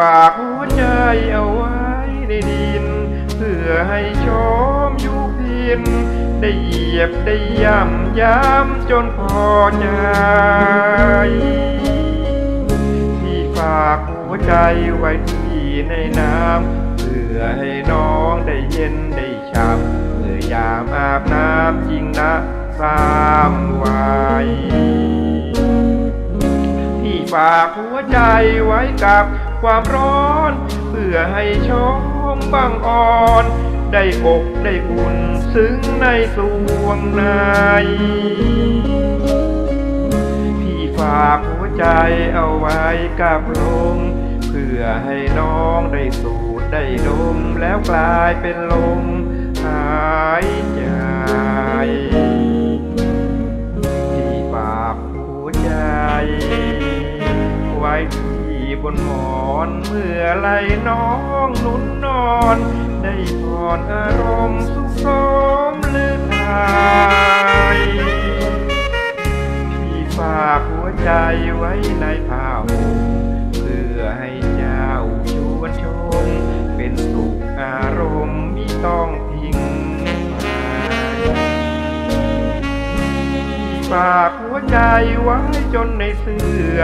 ฝากหัวใจเอาไว้ในดิน เพื่อให้ชมอยู่พิน ได้เหยียบได้ย่ำย้ำจนพอใจที่ฝากหัวใจไว้ที่ในน้ำเพื่อให้น้องได้เย็นได้ช่ำเมื่อยามอาบน้ำจริงนะสามวัย ฝากหัวใจไว้กับความร้อน เพื่อให้ชมบางอ่อน ได้อกได้อุ่นซึ้งในสวงในพี่ฝากหัวใจเอาไว้กับลมเพื่อให้น้องได้สูดได้ดมแล้วกลายเป็นลมหายใจ นหมอนเมื่อไหรน้องนุ่นนอน ได้ผ่อนอารมณ์สุขสมหรือไทยพี่ฝากหัวใจไว้ในผ้าห่มเพื่อให้เจ้าชวนชม เป็นสุขอารมณ์มิต้องทิ้งไปพี่ฝากหัวใจไว้จนในเสื้อ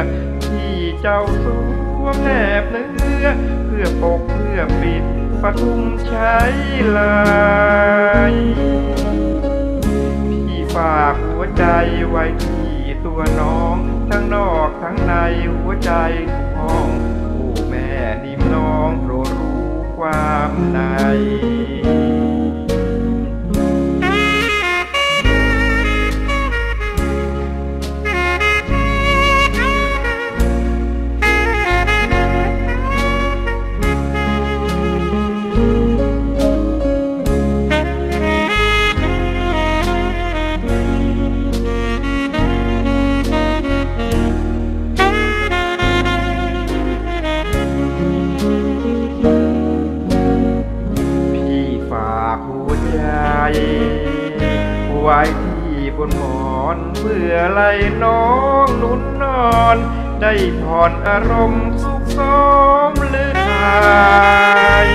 ที่เจ้าสว มแนบเนื้อ เพื่อปกเพื่อปิดปทุมใช้ลายพี่ฝากหัวใจไว้ที่ตัวน้อง ทั้งนอกทั้งในหัวใจทุกห้องผู้แม่นิ่มน้องโปรดรู้ความใน บนหมอนเพื่อไหลน้องนุ่นนอน ได้ผ่อนอารมณ์สุขสมหรือไทย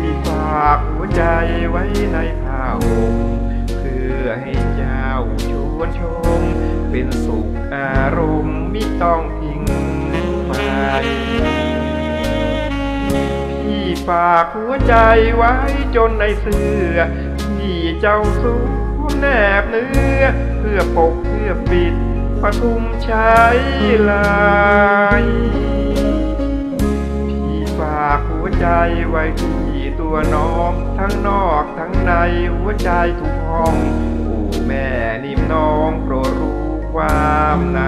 พี่ฝากหัวใจไว้ในผ้าห่มเพื่อให้เจ้าชวนชม เป็นสุขอารมณ์มิต้องทิ้งไปพี่ฝากหัวใจไว้จนในเสื้อที่เจ้าสวม แนบเนื้อ เพื่อปกเพื่อปิดปทุมใช้ลายพี่ฝากหัวใจไว้ที่ตัวน้อง ทั้งนอกทั้งในหัวใจทุกห้อง ผู้แม่นิ่มน้องโปรดรู้ความใน